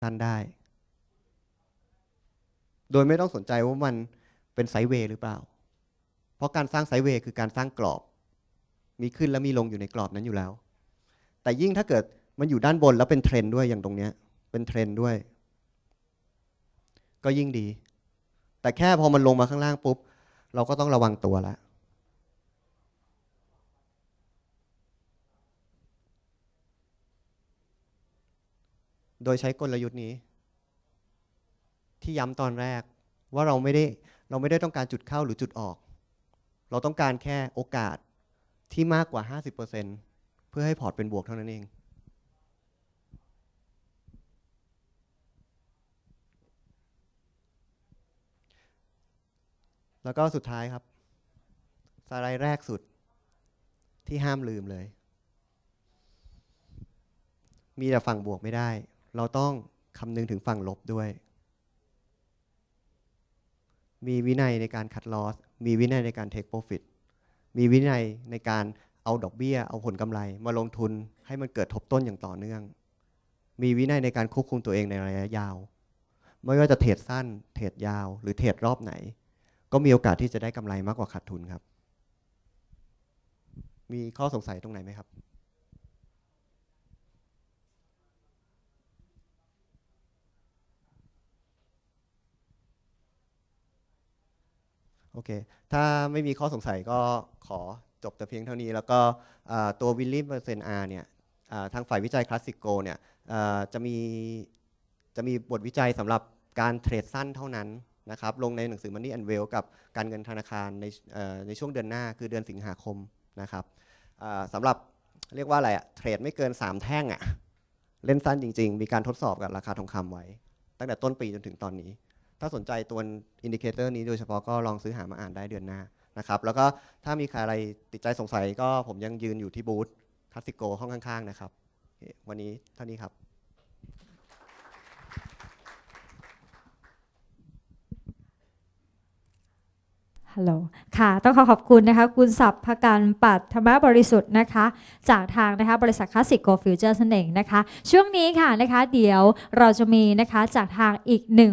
สั้นได้ โดยไม่ต้องสนใจว่ามันเป็นไซเวย์หรือเปล่า เพราะการสร้างไซเวย์คือการสร้างกรอบ มีขึ้นและมีลงอยู่ในกรอบนั้นอยู่แล้ว แต่ยิ่งถ้าเกิดมันอยู่ด้านบนแล้วเป็นเทรนด์ด้วยอย่างตรงเนี้ย เป็นเทรนด์ด้วย ก็ยิ่งดี แต่แค่พอมันลงมาข้างล่างปุ๊บ เราก็ต้องระวังตัวแล้ว โดยใช้กลยุทธ์นี้ ที่ย้ำตอนแรกว่าเราไม่ได้เราไม่ได้ต้องการจุดเข้าหรือจุดออก เราต้องการแค่โอกาสที่มากกว่า 50%เพื่อให้พอร์ตเป็นบวกเท่านั้นเอง แล้วก็สุดท้ายครับสไลด์แรกสุดที่ห้ามลืมเลย มีแต่ฝั่งบวกไม่ได้ เราต้องคำนึงถึงฝั่งลบด้วย มีวินัยในการคัดลอส มีวินัยในการเทคโปรฟิต มีวินัยในการเอาดอกเบี้ย เอาผลกำไรมาลงทุนให้มันเกิดทบต้นอย่างต่อเนื่อง มีวินัยในการควบคุมตัวเองในระยะยาว ไม่ว่าจะเทรดสั้น เทรดยาว หรือเทรดรอบไหน ก็มีโอกาสที่จะได้กำไรมากกว่าขาดทุนครับ มีข้อสงสัยตรงไหนไหมครับ โอเค ถ้าไม่มีข้อสงสัยก็ขอจบแต่เพียงเท่านี้ แล้วก็ตัววิลลี่เปอร์เซนอาร์เนี่ยทางฝ่ายวิจัยคลาสสิโกเนี่ยจะมีจะมีบทวิจัยสำหรับการเทรดสั้นเท่านั้นนะครับลงในหนังสือ Money and Well กับการเงินธนาคารในในช่วงเดือนหน้าคือเดือนสิงหาคมนะครับสำหรับเรียกว่าอะไรอะเทรดไม่เกิน 3 แท่งอะเล่นสั้นจริง ๆ มีการทดสอบกับราคาทองคำไว้ ตั้งแต่ต้นปีจนถึงตอนนี้ ถ้าสนใจตัวอินดิเคเตอร์นี้โดยเฉพาะก็ลองซื้อหามาอ่านได้เดือนหน้านะครับแล้วก็ถ้ามีใครอะไรติดใจสงสัยก็ผมยังยืนอยู่ที่บูธทัสสิโกห้องข้างๆนะครับ วันนี้เท่านี้ครับ ฮัลโหล ค่ะ ต้องขอขอบคุณนะคะ คุณสัพพการปัตธรรมบริสุทธิ์นะคะ จากทางนะคะ บริษัทคลาสสิกโกฟิวเจอร์นั่นเองนะคะ ช่วงนี้ค่ะนะคะ เดี๋ยวเราจะมีนะคะจากทางอีกหนึ่ง